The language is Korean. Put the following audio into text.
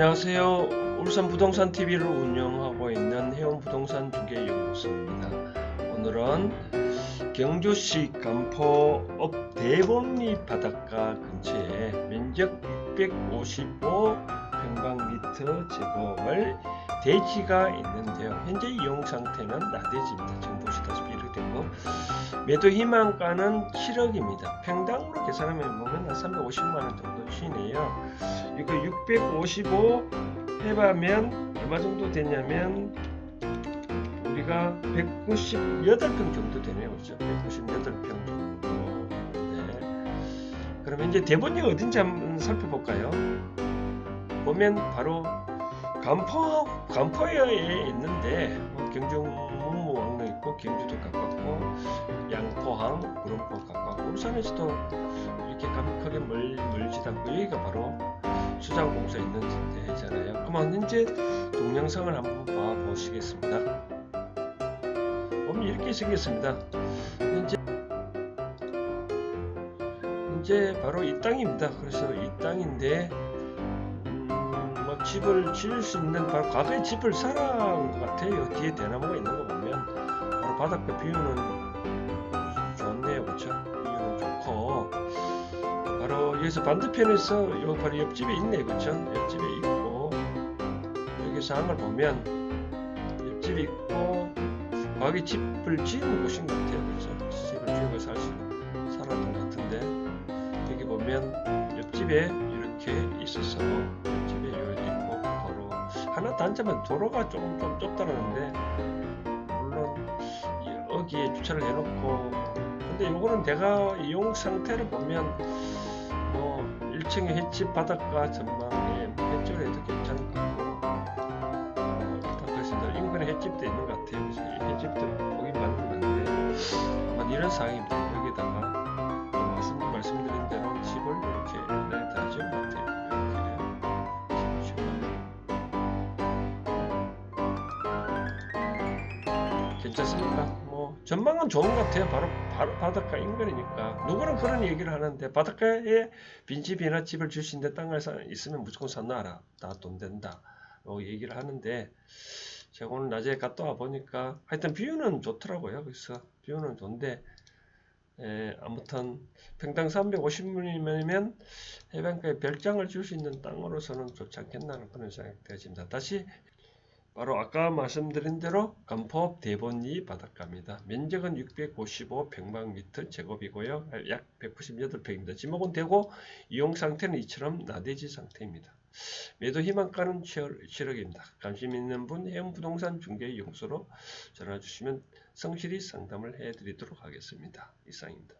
안녕하세요. 울산 부동산 TV를 운영하고 있는 해운 부동산 중개 연구소입니다. 오늘은 경주시 간포읍 대봉리 바닷가 근처에 면적 655 평방미터 제곱을 대지가 있는데요. 현재 이용 상태는 나대지입니다. 지금 보시다시피 이렇게 되고 매도 희망가는 7억입니다. 평당으로 계산하면 보면 한 350만 원 정도 시네요. 이거 655 해봐면 얼마 정도 되냐면 우리가 198평 정도 되네요. 그렇죠? 198평 정도. 네. 그러면 이제 대본이 어딘지 한번 살펴볼까요? 보면 바로 간포 간포에 있는데 뭐 경중 문무왕릉 있고 경주도 가깝고 양포항 구름포 가깝고 울산에서도 이렇게 가격하게 멀, 멀지 않고 여기가 바로 수장공사 있는 데잖아요. 그러면 현재 동영상을 한번 봐 보시겠습니다. 보면 이렇게 생겼습니다. 현재 현재 바로 이 땅입니다. 그래서 이 땅인데 음, 뭐 집을 지을 수 있는 바로 과거에 집을 살아온 것 같아요. 뒤에 대나무가 있는 거 보면 바로 바닷가 뷰는 여기서 반대편에서 요 바로 옆집에 있네 그쵸? 옆집에 있고. 여기서 항을 보면 옆집에 있고 거기 집을 지은 곳인 것 같아요. 그쵸 집을 지은 거 사실 살았던 것 같은데 여기 보면 옆집에 이렇게 있어서 옆집에 여기 있고 바로 하나 단점은 도로가 조금 좀 좁다라는데 물론 이- 여기에 주차를 해놓고 근데 요거는 내가 이용 상태를 보면 뭐 1층에 횟집 바닷가 전망에 횟집에도 괜찮고 어, 바닷가에서 인근에 횟집도 있는 것 같아요. 그래서 이 횟집도 맞는 건데 아마 이런 상황입니다. 여기다가 뭐 말씀, 말씀드린 대로 집을 이렇게 옛날에 다 지은 것 같아요. 이렇게. 괜찮습니까? 뭐 전망은 좋은 것 같아요. 바로 바로 바닷가 인근이니까 누구는 그런 얘기를 하는데 바닷가에 빈집이나 집을 줄수 있는 땅을 사, 있으면 무조건 사놔라. 다돈 된다. 뭐 얘기를 하는데 제가 오늘 낮에 갔다 와 보니까 하여튼 뷰는 좋더라고요. 그래서 뷰는 좋은데 에, 아무튼 평당 350mm면 해변가에 별장을 줄 수 있는 땅으로서는 좋지 않겠나는 그런 생각이 되어집니다. 다시 바로 아까 말씀드린 대로 간포읍 대본리 바닷가입니다. 면적은 655 평방미터 제곱이고요. 약 198평입니다. 지목은 되고 이용 상태는 이처럼 나대지 상태입니다. 매도 희망가는 7억입니다. 관심 있는 분 해운부동산 중개용소로 전화 주시면 성실히 상담을 해드리도록 하겠습니다. 이상입니다.